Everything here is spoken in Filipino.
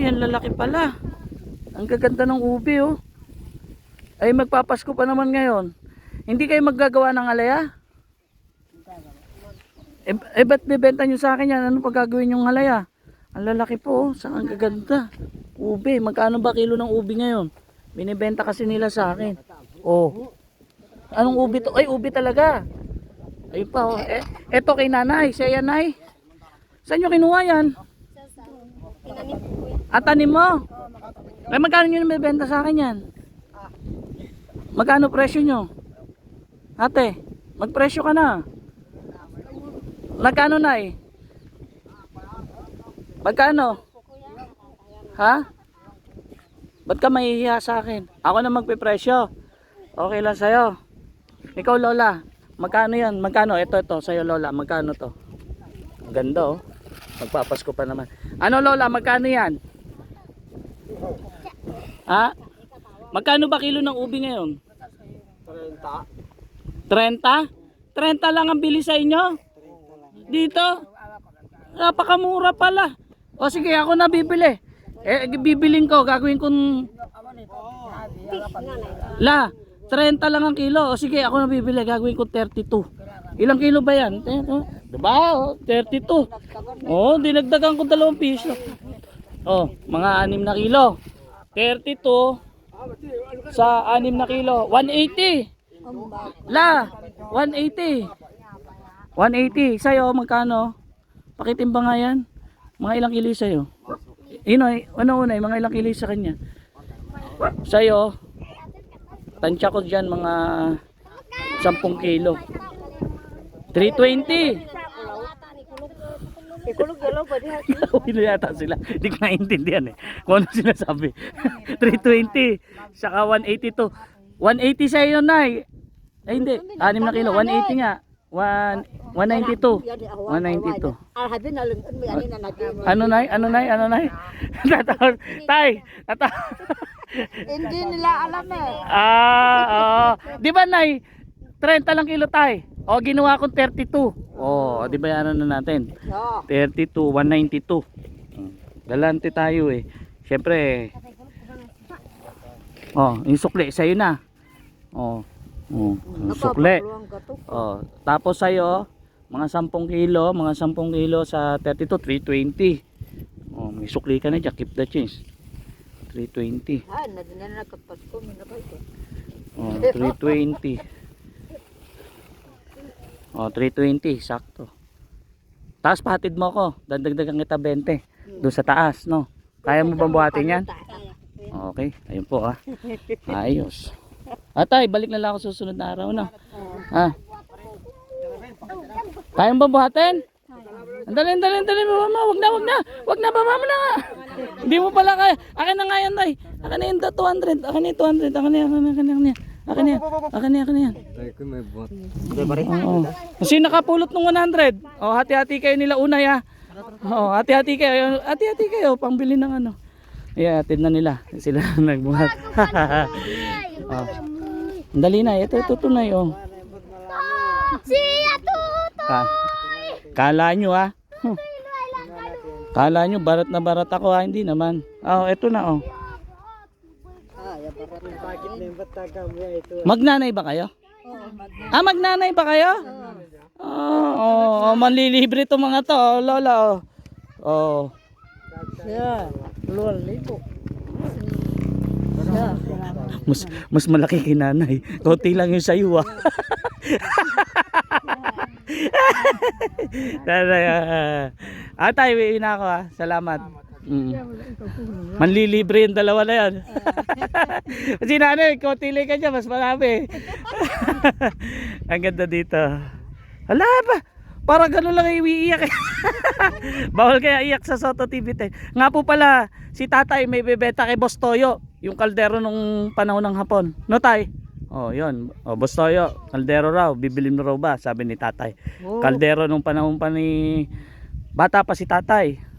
Ay, ang lalaki pala. Ang gaganda ng ubi oh. Ay, magpapasko pa naman ngayon. Hindi kayo maggagawa ng alaya? Eh, eh ba't bibenta nyo sa akin yan? Ano pa gagawin yung alaya? Ang lalaki po oh. Saan ang gaganda? Ubi. Magkano ba kilo ng ubi ngayon? Binibenta kasi nila sa akin. Oh. Anong ubi to? Ay, ubi talaga. Ayun pa oh. Eh, eto kay nanay. Siya yan, nay. Saan nyo kinuha yan? At tanim mo? Ay, magkano nyo nabibenta sa akin yan? Magkano presyo nyo? Ate, magpresyo ka na. Magkano na eh? Magkano? Ha? Ba't ka mahihiya sa akin? Ako na magpipresyo. Okay lang sa'yo. Ikaw Lola, magkano yan? Magkano? Ito, ito, sa'yo Lola, magkano to? Ganda oh. Magpapasko pa naman. Ano Lola, magkano yan? Ha? Magkano ba kilo ng ubi ngayon? 30. 30? 30 lang ang bili sa inyo? Dito? Napakamura pala. O sige, ako na bibili. Eh, bibiling ko, gagawin kong... La, 30 lang ang kilo. O sige, ako na bibili, gagawin ko 32. Ilang kilo ba yan? Diba? Oh, 32. Oh, dinagdagan ko dalawang piso. Oh, mga 6 na kilo. 32 sa 6 na kilo. 180. La, 180. 180. Sa'yo, magkano? Pakitimbang nga yan. Mga ilang kilo sa'yo? Inoy, ano unay, mga ilang kilo sa kanya? Sa'yo, tansya ko dyan mga 10 kilo. 320. Uwi na yata sila. Hindi ko naintindihan eh. Kung ano sila sabi. 320. Saka 182. 180 sa iyo, Nay. Ay hindi. 6 na kilo. 180 nga. 1, 192. 192. Alhabin na yan na. Ano? Ano? Ano nay? Tatawag. Tay. Tatawag. Hindi nila alam eh. Ah, oo. Di ba nay? 30 lang kilo tay. O ginawa kong 32. Oh, di ba yan na natin? Oo. 32, 192. Hmm. Galante tayo eh. Siyempre. Oh, yung sukli sa'yo na. Oh. Oh, yung sukli. Oh, tapos sa'yo, mga 10 kilo, mga 10 kilo sa 32, 320. Oh, may sukli ka na dyan, keep the change. 320. Ah, na din na nagkapasko mo na ba ito? Oh, 320. Oh, 320, sakto. Taas patid mo ko, dadagdagan kita 20. Doon sa taas, no? Kaya mo bang buhatin yan? Okay, ayun po ah. Ayos. Atay, balik na lang ako susunod na araw, no? Ha? Kaya mo ba buhatin? Andali, andali, andali, mama, wag na, wag na, wag na, mama na. Hindi mo pala kaya. Akin na nga yan, tay. Akin na yung 200, akin na yung 200, akin na akin na yan, akin na yan. Akin na yan, akin na yan, akin na yan. Oo. Kasi nakapulot ng 100. Oh, hati-hati kayo nila unay ah. Oh, hati-hati kayo. Hati-hati kayo pambili ng ano. Ayan, atid na nila. Sila na nagbuhat. oh. Ang Dali na, ito ito tunay oh. Siya tuto! Ka Kala nyo ah. Huh. Kala nyo barat na barat ako ah, hindi naman. Oh, ito na oh. Ah, ya barat na bakit na yung bataga mo ito. Magnanay ba kayo? Ah, magnanay ba kayo? Oo, oh, oh, manlilibre to mga to, oh, lola oh. Siya, luwal libo. Mas mas malaki kay nanay. Konti lang yung sayo ah. Nanay, ah. ah, uwi na ako ah. Salamat. Mm. Manlilibre yung dalawa na yan. Kasi nanay, konti lang ka dyan, mas marami. Ang ganda dito. Hala ba? Para ganun lang iiyak. Bawal kaya iyak sa Soto TV 10. Nga po pala, si tatay may bebeta kay Boss Toyo. Yung kaldero nung panahon ng hapon. No tay? Oh, yun. Oh, Boss Toyo, kaldero raw. Bibilin mo raw ba? Sabi ni tatay. Oh. Kaldero nung panahon pa ni... Bata pa si tatay.